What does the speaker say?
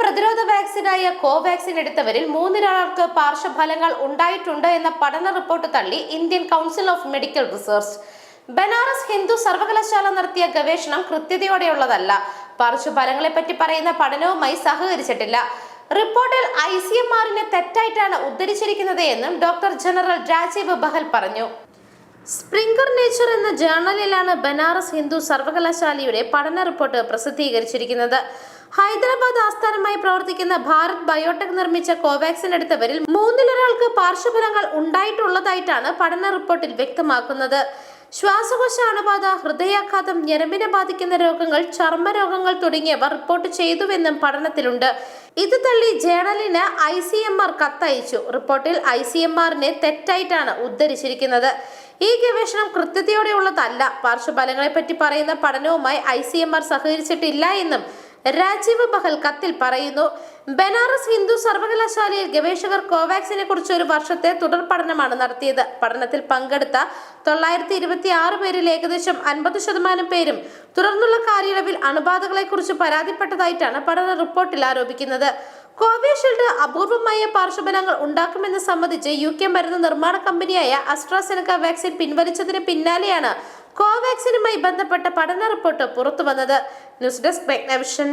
പ്രതിരോധ വാക്സിനായ കോവാക്സിൻ എടുത്തവരിൽ മൂന്നിലൊരാൾക്ക് പാർശ്വഫലങ്ങൾ ഉണ്ടായിട്ടുണ്ട് എന്ന പഠന റിപ്പോർട്ട് തള്ളി Indian Council of Medical Research. Banaras Hindu സർവകലാശാല നടത്തിയ ഗവേഷണം കൃത്യതയോടെയുള്ളതല്ല. പാർശ്വഫലങ്ങളെപ്പറ്റി പറയുന്ന പഠനവുമായി സഹകരിച്ചിട്ടില്ല. റിപ്പോർട്ടിൽ ഐ സി എം ആറിനെ തെറ്റായിട്ടാണ് ഉദ്ധരിച്ചിരിക്കുന്നത് എന്നും ഡോക്ടർ ജനറൽ രാജീവ് ബഹൽ പറഞ്ഞു. സ്പ്രിംഗർ നേച്ചർ എന്ന ജേർണലിലാണ് ബനാറസ് ഹിന്ദു സർവകലാശാലയുടെ പഠന റിപ്പോർട്ട് പ്രസിദ്ധീകരിച്ചിരിക്കുന്നത്. ഹൈദരാബാദ് ആസ്ഥാനമായി പ്രവർത്തിക്കുന്ന ഭാരത് ബയോടെക് നിർമ്മിച്ച കോവാക്സിൻ എടുത്തവരിൽ മൂന്നിലൊരാൾക്ക് പാർശ്വഫലങ്ങൾ ഉണ്ടായിട്ടുള്ളതായിട്ടാണ് പഠന റിപ്പോർട്ടിൽ വ്യക്തമാക്കുന്നത്. ശ്വാസകോശ അണുബാധ ഹൃദയാഘാതം ഞരമ്പിനെ ബാധിക്കുന്ന രോഗങ്ങൾ ചർമ്മരോഗങ്ങൾ തുടങ്ങിയവ റിപ്പോർട്ട് ചെയ്തുവെന്നും പഠനത്തിലുണ്ട്. ഇത് തള്ളി ജേണലിന് ഐ സി എം ആർ കത്തയച്ചു. റിപ്പോർട്ടിൽ ഐ സി എം ആറിനെ തെറ്റായിട്ടാണ് ഉദ്ധരിച്ചിരിക്കുന്നത്. ഈ ഗവേഷണം കൃത്യതയോടെയുള്ളതല്ല. പാർശ്വഫലങ്ങളെപ്പറ്റി പറയുന്ന പഠനവുമായി ഐ സി എം ആർ സഹകരിച്ചിട്ടില്ല എന്നും രാജീവ് ബഹൽ കത്തിൽ പറയുന്നു ബനാറസ് ഹിന്ദു സർവകലാശാലയിൽ ഗവേഷകർ കോവാക്സിനെ കുറിച്ച് ഒരു വർഷത്തെ തുടർ പഠനമാണ് നടത്തിയത്. പഠനത്തിൽ പങ്കെടുത്ത തൊള്ളായിരത്തി ഇരുപത്തി ആറ് പേരിൽ ഏകദേശം അൻപത് ശതമാനം പേരും തുടർന്നുള്ള കാലയളവിൽ അണുബാധകളെക്കുറിച്ച് പരാതിപ്പെട്ടതായിട്ടാണ് പഠന റിപ്പോർട്ടിൽ ആരോപിക്കുന്നത്. കോവിഷീൽഡ് അപൂർവമായ പാർശ്വഫലങ്ങൾ ഉണ്ടാക്കുമെന്ന് സംബന്ധിച്ച് യു കെ മരുന്ന് നിർമ്മാണ കമ്പനിയായ അസ്ട്രാസെനക്ക വാക്സിൻ പിൻവലിച്ചതിന് പിന്നാലെയാണ് കോവാക്സിനുമായി ബന്ധപ്പെട്ട പഠന റിപ്പോർട്ട് പുറത്തുവന്നത് ന്യൂസ് ഡെസ്ക് മെഗ്നവിഷൻ